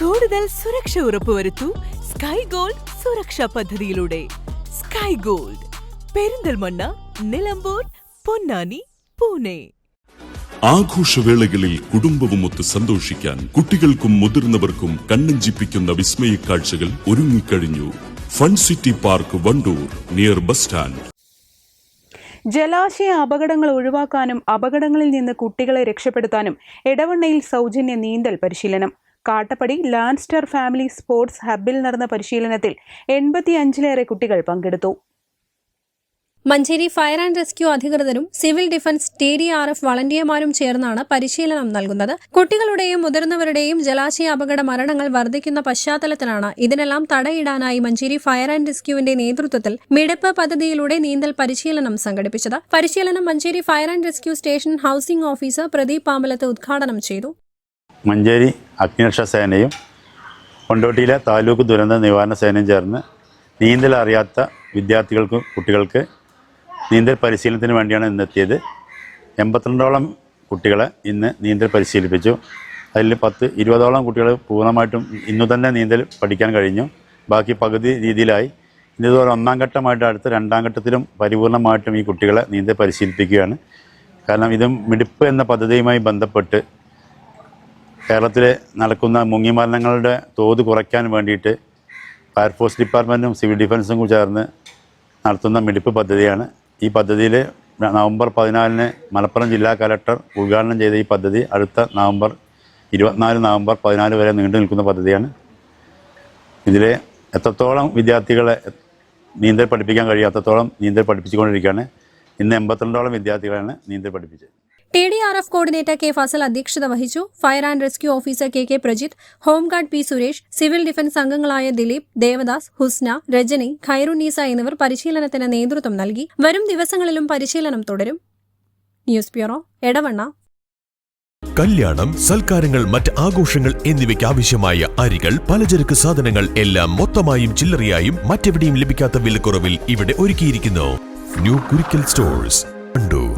കൂടുതൽ സുരക്ഷ ഉറപ്പുവരുത്തൂ sky gold സുരക്ഷാ പദ്ധതിയിലൂടെ. Sky gold Perinthalmanna Nilambur Ponnani Pune. ആഘോഷവേളകളിൽ കുടുംബവുമൊത്ത് സന്തോഷിക്കാൻ കുട്ടികൾക്കും മുതിർന്നവർക്കും കണ്ണഞ്ചിപ്പിക്കുന്ന വിസ്മയ കാഴ്ചകൾ ഒരുങ്ങിക്കഴിഞ്ഞു. Fun city park Wandoor near bus stand ജലാശയ അപകടങ്ങൾ ഒഴിവാക്കാനും അപകടങ്ങളിൽ നിന്ന് കുട്ടികളെ രക്ഷപ്പെടുത്താനും എടവണ്ണയിൽ സൗജന്യ നീന്തൽ പരിശീലനം. കാട്ടപ്പടി ലാൻസ്റ്റർ ഫാമിലി സ്പോർട്സ് ഹബിൽ നടന്ന പരിശീലനത്തിൽ എൺപത്തിയഞ്ചിലേറെ കുട്ടികൾ പങ്കെടുത്തു. മഞ്ചേരി ഫയർ ആൻഡ് റെസ്ക്യൂ അധികൃതരും civil defence T D R F വളണ്ടിയർമാരും ചേർന്നാണ് പരിശീലനം നൽകുന്നത്. കുട്ടികളുടെയും മുതിർന്നവരുടെയും ജലാശയ അപകട മരണങ്ങൾ വർദ്ധിക്കുന്ന പശ്ചാത്തലത്തിലാണ് ഇതിനെല്ലാം തടയിടാനായി മഞ്ചേരി ഫയർ ആൻഡ് റെസ്ക്യൂവിന്റെ നേതൃത്വത്തിൽ മിടപ്പ് പദ്ധതിയിലൂടെ നീന്തൽ പരിശീലനം സംഘടിപ്പിച്ചത്. പരിശീലനം Manjeri fire and rescue station housing officer Pradeep Pambalath ഉദ്ഘാടനം ചെയ്തു. മഞ്ചേരി അഗ്നിരക്ഷാ സേനയും കൊണ്ടോട്ടിയിലെ താലൂക്ക് ദുരന്ത നിവാരണ സേനയും ചേർന്ന് നീന്തൽ അറിയാത്ത വിദ്യാർത്ഥികൾക്കും കുട്ടികൾക്ക് നീന്തൽ പരിശീലനത്തിന് വേണ്ടിയാണ് ഇന്നെത്തിയത്. എൺപത്തിരണ്ടോളം കുട്ടികളെ ഇന്ന് നീന്തൽ പരിശീലിപ്പിച്ചു. അതിൽ പത്ത് ഇരുപതോളം കുട്ടികൾ പൂർണമായിട്ടും ഇന്നു തന്നെ നീന്തൽ പഠിക്കാൻ കഴിഞ്ഞു. ബാക്കി പകുതി രീതിയിലായി. ഇതുപോലെ ഒന്നാം ഘട്ടമായിട്ട് അടുത്ത രണ്ടാം ഘട്ടത്തിലും പരിപൂർണമായിട്ടും ഈ കുട്ടികളെ നീന്തൽ പരിശീലിപ്പിക്കുകയാണ്. കാരണം ഇതും മിടിപ്പ് എന്ന പദ്ധതിയുമായി ബന്ധപ്പെട്ട് കേരളത്തിൽ നടക്കുന്ന മുങ്ങിമരണങ്ങളുടെ തോത് കുറയ്ക്കാൻ വേണ്ടിയിട്ട് ഫയർഫോഴ്സ് ഡിപ്പാർട്ട്മെന്റും സിവിൽ ഡിഫൻസും കൂടി ചേർന്ന് നടത്തുന്ന മിടിപ്പ് പദ്ധതിയാണ്. ഈ പദ്ധതിയിൽ നവംബർ പതിനാലിന് മലപ്പുറം ജില്ലാ കലക്ടർ ഉദ്ഘാടനം ചെയ്ത ഈ പദ്ധതി അടുത്ത നവംബർ ഇരുപത്തിനാല് നവംബർ പതിനാല് വരെ നീണ്ടു നിൽക്കുന്ന പദ്ധതിയാണ്. ഇതിൽ എത്രത്തോളം വിദ്യാർത്ഥികളെ നീന്തൽ പഠിപ്പിക്കാൻ കഴിയും അത്രത്തോളം നീന്തൽ പഠിപ്പിച്ചുകൊണ്ടിരിക്കുകയാണ്. ഇന്ന് എൺപത്തിരണ്ടോളം വിദ്യാർത്ഥികളാണ് നീന്തൽ പഠിപ്പിച്ചത്. T D R F coordinator K Fasal അധ്യക്ഷത വഹിച്ചു. Fire and rescue officer K K Prajith home guard P Suresh civil defence അംഗങ്ങളായ ദിലീപ് ദേവദാസ് ഹുസ്ന രജനി ഖൈറുനീസ എന്നിവർ പരിശീലനത്തിന് നേതൃത്വം നൽകി. വരും ദിവസങ്ങളിലും പരിശീലനം തുടരും. News bureau Edavanna. കല്യാണം സൽക്കാരങ്ങൾ മറ്റ് ആഘോഷങ്ങൾ എന്നിവയ്ക്ക് ആവശ്യമായ അരികൾ പലചരക്ക് സാധനങ്ങൾ എല്ലാം മൊത്തമായും ചില്ലറയായും മറ്റെവിടെയും ലഭിക്കാത്ത വിലക്കുറവിൽ ഇവിടെ ഒരുക്കിയിരിക്കുന്നു. New Kurikkal stores Kandoor